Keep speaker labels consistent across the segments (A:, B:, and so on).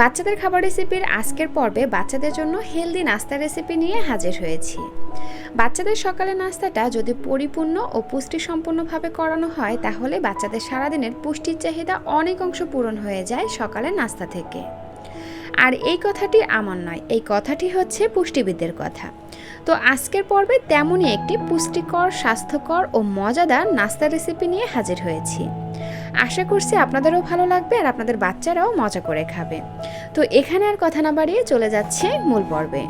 A: বাচ্চাদের খাবার রেসিপির আজকের পর্বে বাচ্চাদের জন্য হেলদি নাস্তা রেসিপি নিয়ে হাজির হয়েছি। বাচ্চাদের সকালের নাস্তাটা যদি পরিপূর্ণ ও পুষ্টি সম্পূর্ণভাবে করানো হয়, তাহলে বাচ্চাদের সারাদিনের পুষ্টির চাহিদা অনেক অংশ পূরণ হয়ে যায় সকালের নাস্তা থেকে। আর এই কথাটি আমার নয়, এই কথাটি হচ্ছে পুষ্টিবিদদের কথা। তো আজকের পর্বে তেমনই একটি পুষ্টিকর, স্বাস্থ্যকর ও মজাদার নাস্তা রেসিপি নিয়ে হাজির হয়েছি। আশা করছি আপনাদেরও ভালো লাগবে আর আপনাদের বাচ্চারাও মজা করে খাবে। তো এখানে আর কথা না বাড়িয়ে চলে যাচ্ছে মূল পর্বে।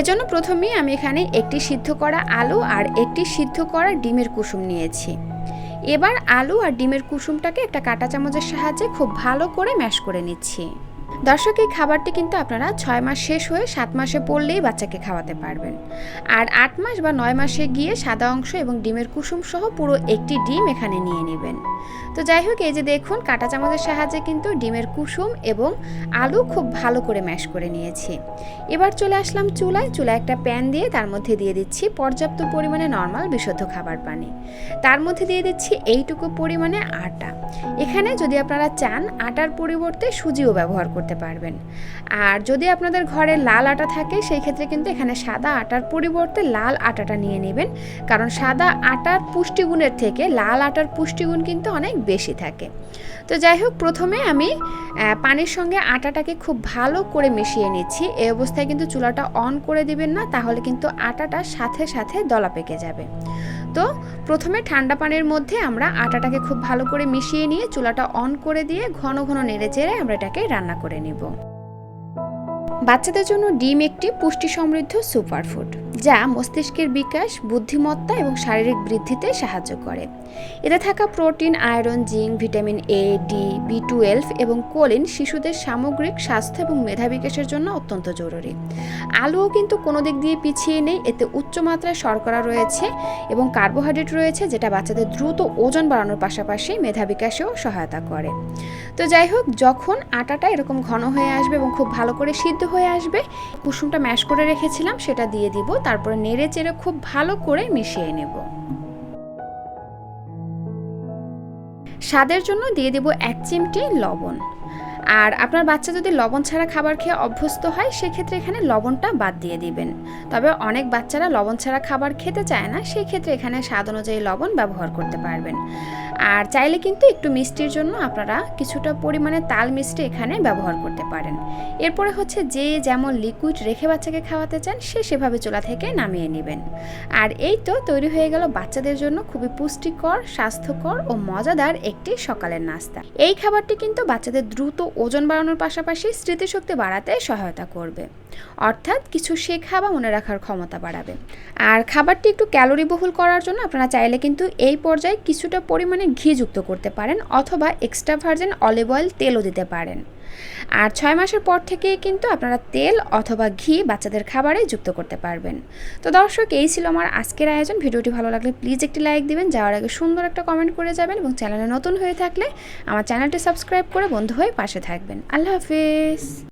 A: এজন্য প্রথমে আমি এখানে একটি সিদ্ধ করা আলু আর একটি সিদ্ধ করা ডিমের কুসুম নিয়েছি। এবার আলু আর ডিমের কুসুমটাকে একটা কাঁটা চামচের সাহায্যে খুব ভালো করে ম্যাশ করে নিচ্ছি। দর্শক, এই খাবারটি কিন্তু আপনারা ছয় মাস শেষ হয়ে সাত মাসে পড়লেই বাচ্চাকে খাওয়াতে পারবেন। আর আট মাস বা নয় মাসে গিয়ে সাদা অংশ এবং ডিমের কুসুম সহ পুরো একটি ডিম এখানে নিয়ে নেবেন। তো যাই হোক, এই যে দেখুন, কাঁটা চামচের সাহায্যে কিন্তু ডিমের কুসুম এবং আলু খুব ভালো করে ম্যাশ করে নিয়েছি। এবার চলে আসলাম চুলায়। চুলায় একটা প্যান দিয়ে তার মধ্যে দিয়ে দিচ্ছি পর্যাপ্ত পরিমাণে নর্মাল বিশুদ্ধ খাবার পানি। তার মধ্যে দিয়ে দিচ্ছি এইটুকু পরিমাণে আটা। এখানে যদি আপনারা চান, আটার পরিবর্তে সুজিও ব্যবহার করতে পারবেন। আর যদি আপনাদের ঘরে লাল আটা থাকে, সেই ক্ষেত্রে কিন্তু এখানে সাদা আটার পরিবর্তে লাল আটাটা নিয়ে নেবেন। কারণ সাদা আটার পুষ্টিগুণের থেকে লাল আটার পুষ্টিগুণ কিন্তু অনেক বেশি থাকে। তো যাই হোক, প্রথমে আমি পানির সঙ্গে আটাটাকে খুব ভালো করে মিশিয়ে নিচ্ছি। এই অবস্থায় কিন্তু চুলাটা অন করে দিবেন না, তাহলে কিন্তু আটাটা সাথে সাথে দলা পেকে যাবে। প্রথমে ঠান্ডা পানির মধ্যে আমরা আটাটাকে খুব ভালো করে মিশিয়ে নিয়ে চুলাটা অন করে দিয়ে ঘন ঘন নেড়ে চেড়ে আমরা এটাকে রান্না করে নেব। বাচ্চাদের জন্য ডিম একটি পুষ্টি সমৃদ্ধ সুপারফুড। যা মস্তিষ্কের বিকাশ, বুদ্ধিমত্তা এবং শারীরিক বৃদ্ধিতে সাহায্য করে। এতে থাকা protein, iron, zinc, vitamin A D B twelve এবং কোলিন শিশুদের সামগ্রিক স্বাস্থ্য এবং মেধা বিকাশের জন্য অত্যন্ত জরুরি। আলুও কিন্তু কোনো দিক দিয়ে পিছিয়ে নেই, এতে উচ্চমাত্রায় শর্করা রয়েছে এবং কার্বোহাইড্রেট রয়েছে, যেটা বাচ্চাদের দ্রুত ওজন বাড়ানোর পাশাপাশি মেধা বিকাশেও সহায়তা করে। তো যাই হোক, যখন আটাটা এরকম ঘন হয়ে আসবে এবং খুব ভালো করে সিদ্ধ হয়ে আসবে, কুসুমটা ম্যাশ করে রেখেছিলাম, সেটা দিয়ে দিব তারপরে নেড়ে চেড়ে খুব ভালো করে মিশিয়ে নেব। স্বাদের জন্য দিয়ে দেব এক চিমটি লবণ। আর আপনার বাচ্চা যদি লবণ ছাড়া খাবার খেয়ে অভ্যস্ত হয়, সেক্ষেত্রে এখানে লবণটা বাদ দিয়ে দিবেন। তবে অনেক বাচ্চারা লবণ ছাড়া খাবার খেতে চায় না সেই ক্ষেত্রে এখানে স্বাদ অনুযায়ী লবণ ব্যবহার করতে পারবেন। আর চাইলে কিন্তু একটু মিষ্টির জন্য আপনারা কিছুটা পরিমাণে তাল মিষ্টি এখানে ব্যবহার করতে পারেন। এরপরে হচ্ছে যে যেমন লিকুইড রেখে বাচ্চাকে খাওয়াতে চান, সে সেভাবে চুলা থেকে নামিয়ে নেবেন। আর এই তো তৈরি হয়ে গেল বাচ্চাদের জন্য খুবই পুষ্টিকর, স্বাস্থ্যকর ও মজাদার একটি সকালের নাস্তা। এই খাবারটি কিন্তু বাচ্চাদের দ্রুত ওজন বাড়ানোর পাশাপাশি স্মৃতিশক্তি বাড়াতে সহায়তা করবে। অর্থাৎ কিছু শেখা বা মনে রাখার ক্ষমতা বাড়াবে। আর খাবারটি একটু ক্যালোরি বহুল করার জন্য আপনারা চাইলে কিন্তু এই পর্যায়ে কিছুটা পরিমাণে ঘি যুক্ত করতে পারেন অথবা এক্সট্রা ভার্জিন অলিভ অয়েল তেলও দিতে পারেন। আর ছয় মাসের পর থেকে কিন্তু আপনারা তেল অথবা ঘি বাচ্চাদের খাবারে যুক্ত করতে পারবেন। তো দর্শক, এই ছিল আমার আজকের আয়োজন। ভিডিওটি ভালো লাগলে প্লিজ একটি লাইক দিবেন, যাওয়ার আগে সুন্দর একটা কমেন্ট করে যাবেন এবং চ্যানেলে নতুন হয়ে থাকলে আমার চ্যানেলটি সাবস্ক্রাইব করে বন্ধু হয়ে পাশে থাকবেন। আল্লাহ হাফিজ।